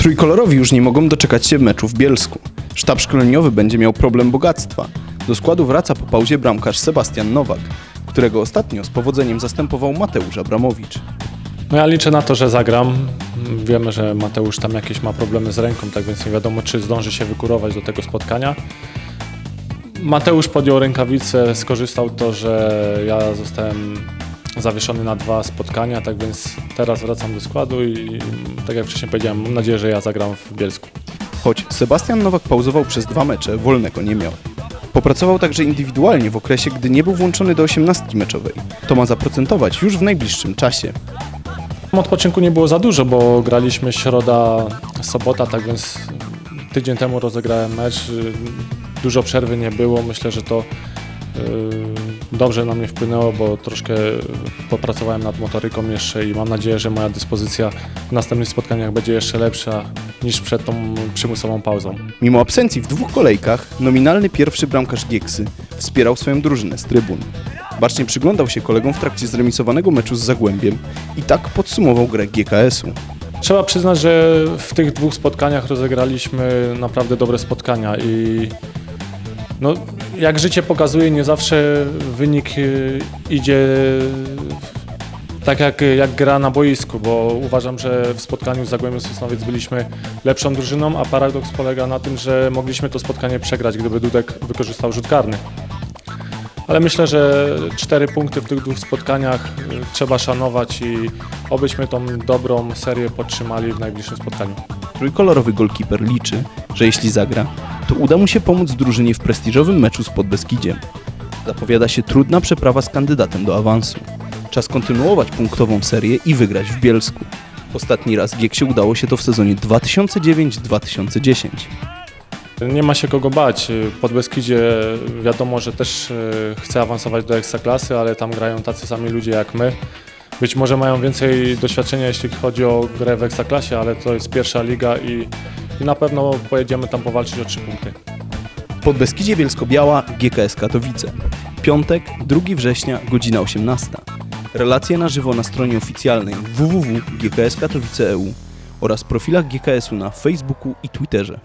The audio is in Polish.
Trójkolorowi już nie mogą doczekać się meczu w Bielsku. Sztab szkoleniowy będzie miał problem bogactwa. Do składu wraca po pauzie bramkarz Sebastian Nowak, którego ostatnio z powodzeniem zastępował Mateusz Abramowicz. No ja liczę na to, że zagram. Wiemy, że Mateusz tam jakieś ma problemy z ręką, tak więc nie wiadomo, czy zdąży się wykurować do tego spotkania. Mateusz podjął rękawice, skorzystał to, że ja zostałem zawieszony na dwa spotkania, tak więc teraz wracam do składu i tak jak wcześniej powiedziałem, mam nadzieję, że ja zagram w Bielsku. Choć Sebastian Nowak pauzował przez dwa mecze, wolnego nie miał. Popracował także indywidualnie w okresie, gdy nie był włączony do osiemnastki meczowej. To ma zaprocentować już w najbliższym czasie. Odpoczynku nie było za dużo, bo graliśmy środa, sobota, tak więc tydzień temu rozegrałem mecz. Dużo przerwy nie było. Myślę, że to dobrze na mnie wpłynęło, bo troszkę popracowałem nad motoryką jeszcze i mam nadzieję, że moja dyspozycja w następnych spotkaniach będzie jeszcze lepsza niż przed tą przymusową pauzą. Mimo absencji w dwóch kolejkach, nominalny pierwszy bramkarz Gieksy wspierał swoją drużynę z trybun. Bacznie przyglądał się kolegom w trakcie zremisowanego meczu z Zagłębiem i tak podsumował grę GKS-u. Trzeba przyznać, że w tych dwóch spotkaniach rozegraliśmy naprawdę dobre spotkania i no, jak życie pokazuje, nie zawsze wynik y, idzie tak jak, jak gra na boisku, bo uważam, że w spotkaniu z Zagłębiem Sosnowiec byliśmy lepszą drużyną, a paradoks polega na tym, że mogliśmy to spotkanie przegrać, gdyby Dudek wykorzystał rzut karny. Ale myślę, że cztery punkty w tych dwóch spotkaniach y, trzeba szanować i obyśmy tą dobrą serię podtrzymali w najbliższym spotkaniu. Trójkolorowy golkiper liczy, że jeśli zagra, to uda mu się pomóc drużynie w prestiżowym meczu z Podbeskidziem. Zapowiada się trudna przeprawa z kandydatem do awansu. Czas kontynuować punktową serię i wygrać w Bielsku. Ostatni raz Gieksie udało się to w sezonie 2009-2010. Nie ma się kogo bać. Pod Beskidzie wiadomo, że też y, chce awansować do Ekstraklasy, ale tam grają tacy sami ludzie jak my. Być może mają więcej doświadczenia, jeśli chodzi o grę w Ekstraklasie, ale to jest pierwsza liga i, i na pewno pojedziemy tam powalczyć o trzy punkty. Podbeskidzie Bielsko-Biała, GKS Katowice. Piątek, 2 września, godzina 18. Relacje na żywo na stronie oficjalnej www.gkskatowice.eu oraz profilach GKS-u na Facebooku i Twitterze.